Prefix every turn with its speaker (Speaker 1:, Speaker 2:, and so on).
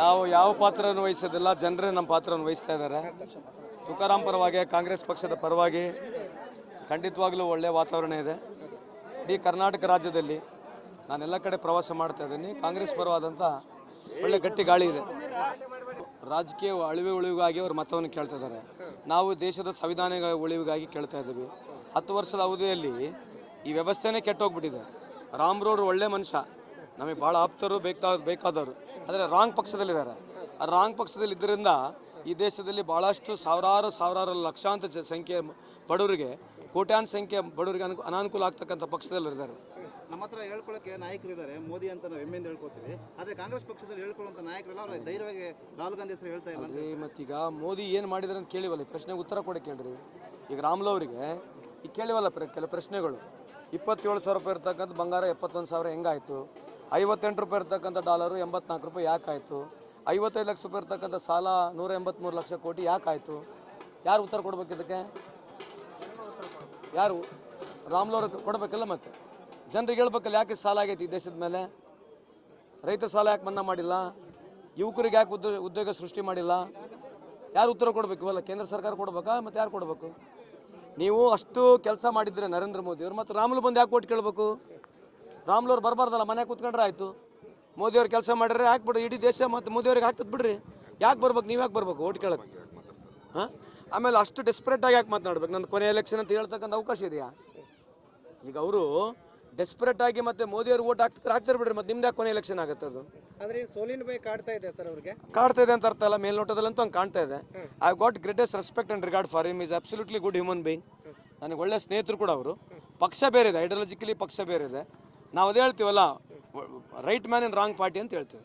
Speaker 1: ನಾವು ಯಾವ ಪಾತ್ರವನ್ನು ವಹಿಸೋದಿಲ್ಲ, ಜನರೇ ನಮ್ಮ ಪಾತ್ರವನ್ನು ವಹಿಸ್ತಾ ಇದ್ದಾರೆ. ತುಕಾರಾಂ ಪರವಾಗಿ, ಕಾಂಗ್ರೆಸ್ ಪಕ್ಷದ ಪರವಾಗಿ ಖಂಡಿತವಾಗ್ಲೂ ಒಳ್ಳೆಯ ವಾತಾವರಣ ಇದೆ. ಇಡೀ ಕರ್ನಾಟಕ ರಾಜ್ಯದಲ್ಲಿ ನಾನೆಲ್ಲ ಕಡೆ ಪ್ರವಾಸ ಮಾಡ್ತಾ ಇದ್ದೀನಿ. ಕಾಂಗ್ರೆಸ್ ಪರವಾದಂಥ ಒಳ್ಳೆ ಗಟ್ಟಿ ಗಾಳಿ ಇದೆ. ರಾಜಕೀಯ ಅಳಿವೆ ಉಳಿವಿಗಾಗಿ ಅವರು ಮತವನ್ನು ಕೇಳ್ತಾ ಇದ್ದಾರೆ. ನಾವು ದೇಶದ ಸಂವಿಧಾನ ಉಳಿವಿಗಾಗಿ ಕೇಳ್ತಾ ಇದ್ದೀವಿ. ಹತ್ತು ವರ್ಷದ ಅವಧಿಯಲ್ಲಿ ಈ ವ್ಯವಸ್ಥೆನೇ ಕೆಟ್ಟೋಗ್ಬಿಟ್ಟಿದೆ. ರಾಮ್ರವ್ರು ಒಳ್ಳೆ ಮನುಷ್ಯ. ನಮಗೆ ಭಾಳ ಆಪ್ತರು, ಬೇಕಾದ, ಬೇಕಾದವರು. ಆದರೆ ರಾಂಗ್ ಪಕ್ಷದಲ್ಲಿದ್ದಾರೆ. ಆ ರಾಂಗ್ ಪಕ್ಷದಲ್ಲಿ ಇದ್ದರಿಂದ ಈ ದೇಶದಲ್ಲಿ ಭಾಳಷ್ಟು ಸಾವಿರಾರು ಸಾವಿರಾರು ಲಕ್ಷಾಂತರ ಜ- ಸಂಖ್ಯೆ ಬಡವರಿಗೆ ಕೋಟ್ಯಾನ್ ಸಂಖ್ಯೆ ಬಡವರಿಗೆ ಅನು ಅನಾನುಕೂಲ ಆಗ್ತಕ್ಕಂಥ ಪಕ್ಷದಲ್ಲಿದ್ದಾರೆ
Speaker 2: ನಮ್ಮ ಹತ್ರ ಹೇಳ್ಕೊಳ್ಳೋಕೆ ನಾಯಕರಿದ್ದಾರೆ. ಮೋದಿ ಅಂತ ನಾವು ಹೆಮ್ಮೆಯಿಂದ ಹೇಳ್ಕೊತೀವಿ. ಆದರೆ ಕಾಂಗ್ರೆಸ್ ಪಕ್ಷದಲ್ಲಿ ಹೇಳ್ಕೊಳ್ಳುವಂಥ ನಾಯಕರಲ್ಲ ಅವರು ಧೈರ್ಯವಾಗಿ ರಾಹುಲ್ ಗಾಂಧಿ ಹೆಸರು ಹೇಳ್ತಾ ಇಲ್ಲ
Speaker 1: ಮತ್ತೀಗ ಮೋದಿ ಏನು ಮಾಡಿದಾರೆ ಅಂತ ಕೇಳಿವಲ್ಲ ಈ ಪ್ರಶ್ನೆಗೆ ಉತ್ತರ ಕೊಡಿ ಕೇಳ್ರಿ. ಈಗ ರಾಮ್ಲು ಅವರಿಗೆ ಈಗ ಕೇಳಿವಲ್ಲ ಪ್ರ ಕೆಲವು ಪ್ರಶ್ನೆಗಳು. ಇಪ್ಪತ್ತೇಳು ಸಾವಿರ ರೂಪಾಯಿ ಇರ್ತಕ್ಕಂಥ ಬಂಗಾರ ಎಪ್ಪತ್ತೊಂದು ಸಾವಿರ ಹೆಂಗಾಯಿತು? ಐವತ್ತೆಂಟು ರೂಪಾಯಿ ಇರ್ತಕ್ಕಂಥ ಡಾಲರು ಎಂಬತ್ನಾಲ್ಕು ರೂಪಾಯಿ ಯಾಕಾಯಿತು ಐವತ್ತೈದು ಲಕ್ಷ ರೂಪಾಯಿ ಇರ್ತಕ್ಕಂಥ ಸಾಲ ನೂರ ಎಂಬತ್ತ್ಮೂರು ಲಕ್ಷ ಕೋಟಿ ಯಾಕಾಯಿತು ಯಾರು ಉತ್ತರ ಕೊಡ್ಬೇಕು ಇದಕ್ಕೆ? ಯಾರು? ರಾಮ್ಲವ್ರು ಕೊಡಬೇಕಲ್ಲ ಮತ್ತೆ? ಜನರಿಗೆ ಹೇಳ್ಬೇಕಲ್ಲ ಯಾಕೆ ಸಾಲ ಆಗೈತಿ ಈ ದೇಶದ ಮೇಲೆ? ರೈತ ಸಾಲ ಯಾಕೆ ಮನ್ನಾ ಮಾಡಿಲ್ಲ? ಯುವಕರಿಗೆ ಯಾಕೆ ಉದ್ಯೋಗ ಉದ್ಯೋಗ ಸೃಷ್ಟಿ ಮಾಡಿಲ್ಲ? ಯಾರು ಉತ್ತರ ಕೊಡಬೇಕು? ಇವಲ್ಲ ಕೇಂದ್ರ ಸರ್ಕಾರ ಕೊಡ್ಬೇಕಾ ಮತ್ತು ಯಾರು ಕೊಡಬೇಕು? ನೀವು ಅಷ್ಟು ಕೆಲಸ ಮಾಡಿದ್ರೆ ನರೇಂದ್ರ ಮೋದಿ ಅವರು ಮತ್ತು ರಾಮುಲು ಬಂದು ಯಾಕೆ ಕೊಟ್ಟು ಕೇಳಬೇಕು? ರಾಮ್ಲವ್ರು ಬರಬಾರ್ದಲ್ಲ ಮನೆ ಕೂತ್ಕೊಂಡ್ರೆ ಆಯಿತು. ಮೋದಿಯವ್ರು ಕೆಲಸ ಮಾಡಿದ್ರೆ ಹಾಕ್ಬಿಡ್ರಿ ಇಡೀ ದೇಶ ಮತ್ತು ಮೋದಿಯವ್ರಿಗೆ ಹಾಕ್ತದ್ ಬಿಡ್ರಿ. ಯಾಕೆ ಬರ್ಬೇಕು ನೀವು ಯಾಕೆ ಬರ್ಬೇಕು ಓಟ್ ಕೇಳಕ್ಕೆ ಹಾಂ? ಆಮೇಲೆ ಅಷ್ಟು ಡೆಸ್ಪರೇಟಾಗಿ ಯಾಕೆ ಮಾತನಾಡ್ಬೇಕು? ನನ್ನ ಕೊನೆ ಎಲೆಕ್ಷನ್ ಅಂತ ಹೇಳ್ತಕ್ಕಂಥ ಅವಕಾಶ ಇದೆಯಾ? ಈಗ ಅವರು ಡೆಸ್ಪರೇಟ್ ಆಗಿ ಮತ್ತೆ ಮೋದಿಯವ್ರು ಓಟ್ ಹಾಕ್ತಾರೆ ಹಾಕ್ತಾರೆ ಬಿಡ್ರಿ ಮತ್ತೆ ನಿಮ್ದು ಯಾಕೆ ಕೊನೆ ಎಲೆಕ್ಷನ್ ಆಗುತ್ತೆ ಅದು?
Speaker 3: ಅಂದ್ರೆ ಸೋಲಿನ ಬೈ ಕಾಡ್ತಾ ಇದೆ ಸರ್ ಅವ್ರಿಗೆ.
Speaker 1: ಕಾಡ್ತಾ ಇದೆ ಅಂತ ಅರ್ಥ ಅಲ್ಲ ಮೇಲ್ನೋಟದಲ್ಲಂತೂ ಹಂಗೆ ಕಾಣ್ತಾ ಇದೆ. I got greatest respect and regard for him is absolutely good human being ನನಗೆ ಒಳ್ಳೆ ಸ್ನೇಹಿತರು ಕೂಡ ಅವರು. ಪಕ್ಷ ಬೇರೆ ಇದೆ ಐಡಿಯಾಲಜಿಕಲಿ ಪಕ್ಷ ಬೇರೆ ಇದೆ. ನಾವು ಅದೇ ಹೇಳ್ತೀವಲ್ಲ right man in wrong party ಅಂತ ಹೇಳ್ತೀವಿ.